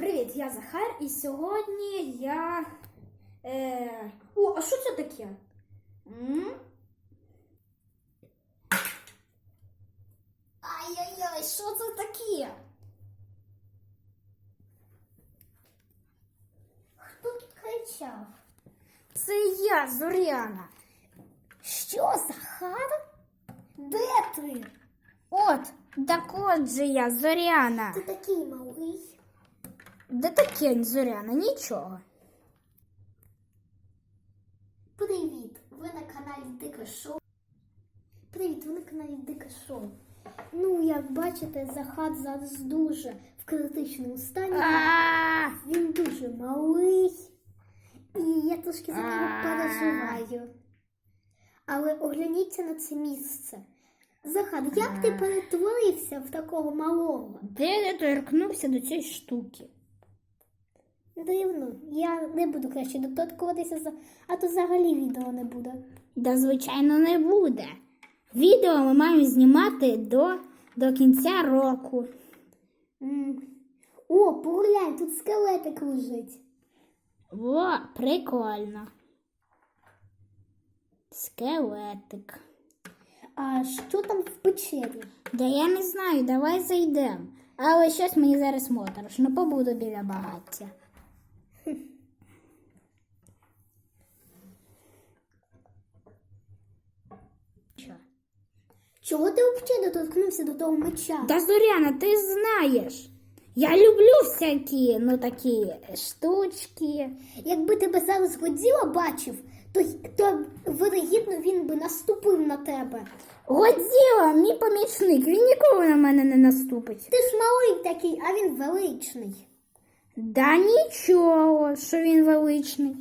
привіт, я Захар, і сьогодні я. Е... О, а що це таке? Ай-яй-яй, що це таке? Хто тут кричав? Це я, Зоряна. Що, Захар? Де ти? От, так от же я, Зоряна. Ти такий малий. Де таке Зоряна? Нічого. Привіт! Ви на каналі Дике Шоу. Привіт, ви на каналі Дике Шоу. Ну, як бачите, Захар зараз дуже в критичному стані. Він дуже малий. І я трошки за нього переживаю. Але огляніться на це місце. Захар, як ти перетворився в такого малого? Де я торкнувся до цієї штуки? Дивно, я не буду краще доторкуватися, за- а то взагалі відео не буде. Да, звичайно, не буде. Відео ми маємо знімати до, до кінця року. М. О, поглянь, тут скелетик лежить. О, прикольно. Скелетик. А що там в печері? Да я не знаю, давай зайдемо. Але щось мені зараз моторошно, побуду біля багаття. Чого ти взагалі доторкнувся до того меча? Да, Зоряна, ти знаєш. Я люблю всякі, ну такі штучки. Якби тебе зараз Годзіла бачив, то, то вирогідно він би наступив на тебе. Годзіла, мій помічник, він ніколи на мене не наступить. Ти ж малий такий, а він величний. Да нічого, що він величний.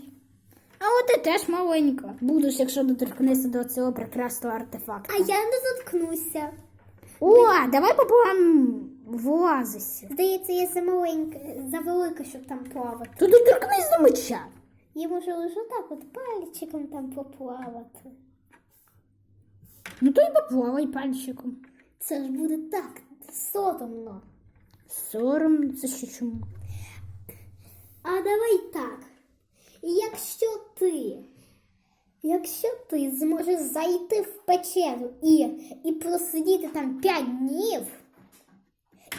А от ти теж маленька. Будеш, якщо доторкнешся до цього прекрасного артефакту. А я не доткнуся. О, давай попробуємо влазися. Здається, я за маленька, за велика, щоб там плавати. То доторкнись до меча. Я можу лише так от пальчиком там поплавати. Ну то й поплавай пальчиком. Це ж буде так соромно. Сором, це ще чому? А давай так. Якщо ти, якщо ти зможеш зайти в печеру і, і просидіти там 5 днів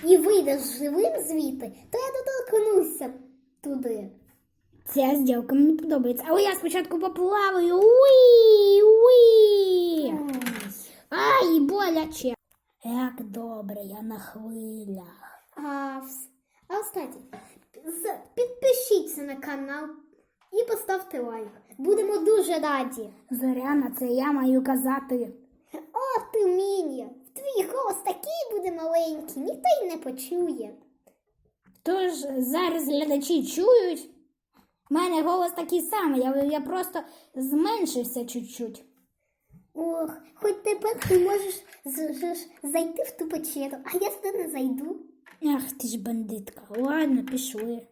і вийдеш живим звідти, то я доторкнуся туди. Ця зділка мені подобається. Але я спочатку поплаваю. Уї, уї. Ай, боляче. Як добре, я на хвилях. А, а кстати, підпишіться на канал і поставте лайк. Будемо дуже раді. Зоряна, це я маю казати. О, ти Міні! Твій голос такий буде маленький, ніхто й не почує. Тож зараз глядачі чують. У мене голос такий самий, я, я просто зменшився чуть-чуть. Ох, хоч тепер ти можеш з- ж- ж зайти в ту печеру, а я туди не зайду. Ах ти ж бандитка. Ладно, пішли.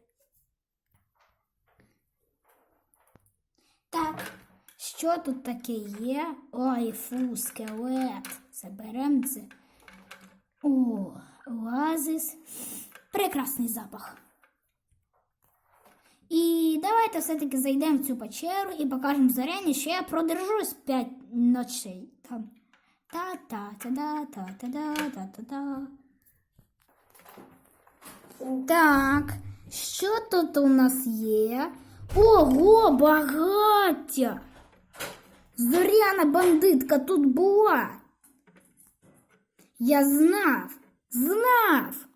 Так, що тут таке є? Ой, фу, скелет. Заберемо це. О, оазис. Прекрасний запах. І давайте все-таки зайдемо в цю печеру і покажемо Зоряні, що я продержусь 5 ночей. Там. Та-та-та-да-та-та-да-та-та-да. Так, що тут у нас є? Ого, багаття! Зоряна бандитка тут була. Я знав, знав.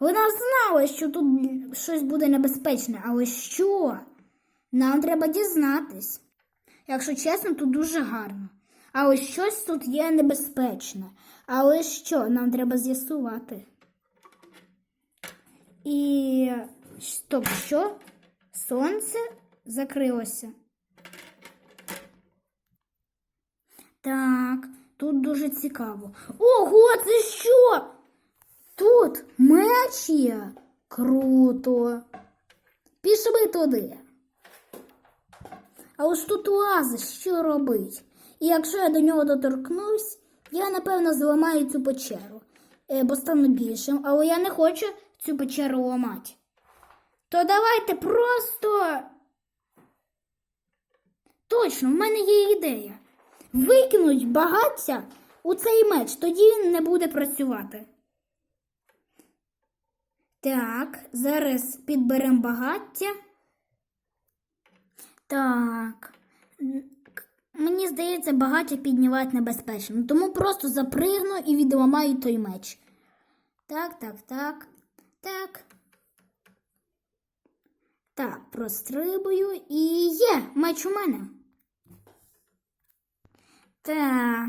Вона знала, що тут щось буде небезпечне, але що? Нам треба дізнатись. Якщо чесно, тут дуже гарно. Але щось тут є небезпечне. Але що? Нам треба з'ясувати. І стоп, що? Сонце закрилося. Так, тут дуже цікаво. Ого, це що? Тут меч є? Круто. Пішли туди. А ось тут лазиш, що робить? І якщо я до нього доторкнусь, я напевно зламаю цю печеру, е, бо стану більшим, але я не хочу цю печеру ламати. То давайте просто. Точно, в мене є ідея. Викинуть багаття у цей меч, тоді він не буде працювати. Так, зараз підберемо багаття. Так. Мені здається, багаття піднімати небезпечно, тому просто запригну і відламаю той меч. Так, так, так. Так. Так, прострибую і є меч у мене. Так.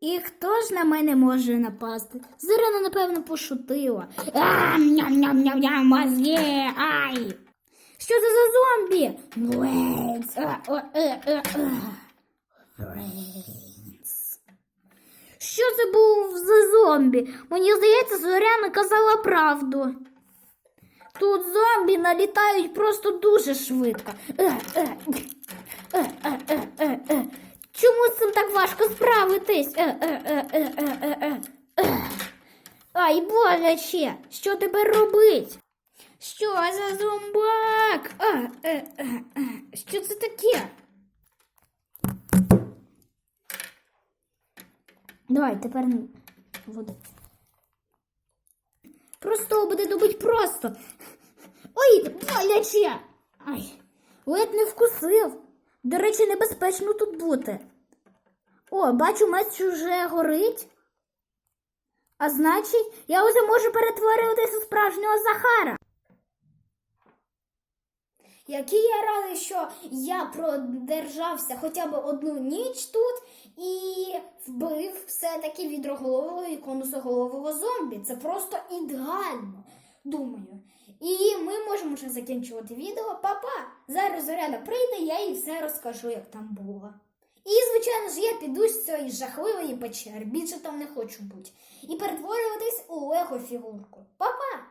І хто ж на мене може напасти? Зирена, напевно, пошутила. А, ням-ням-ням-ням, мозги, ай! Що це за зомбі? Брейнс. Е, е. Що це був за зомбі? Мені здається, Зоряна казала правду. Тут зомбі налітають просто дуже швидко. Е, е, е, е, е, е, е. Чому з цим так важко справитись? Е, е, е, е, е, е, е. Е. Ай, боляче! Що тепер робить? Що за зомбак? А, е, е, е. Що це таке? Давай, тепер води. Просто буде добить просто. Ой, боляче! Ай, ледь не вкусив. До речі, небезпечно тут бути. О, бачу, меч уже горить. А значить, я вже можу перетворюватись у справжнього Захара. Який я радий, що я продержався хоча б одну ніч тут і вбив все-таки відроголового і конусоголового зомбі. Це просто ідеально, думаю. І ми можемо вже закінчувати відео. Папа, зараз Зоряна прийде, я їй все розкажу, як там було. І, звичайно ж, я піду з цієї жахливої печери. Більше там не хочу бути. І перетворюватись у лего фігурку. Папа!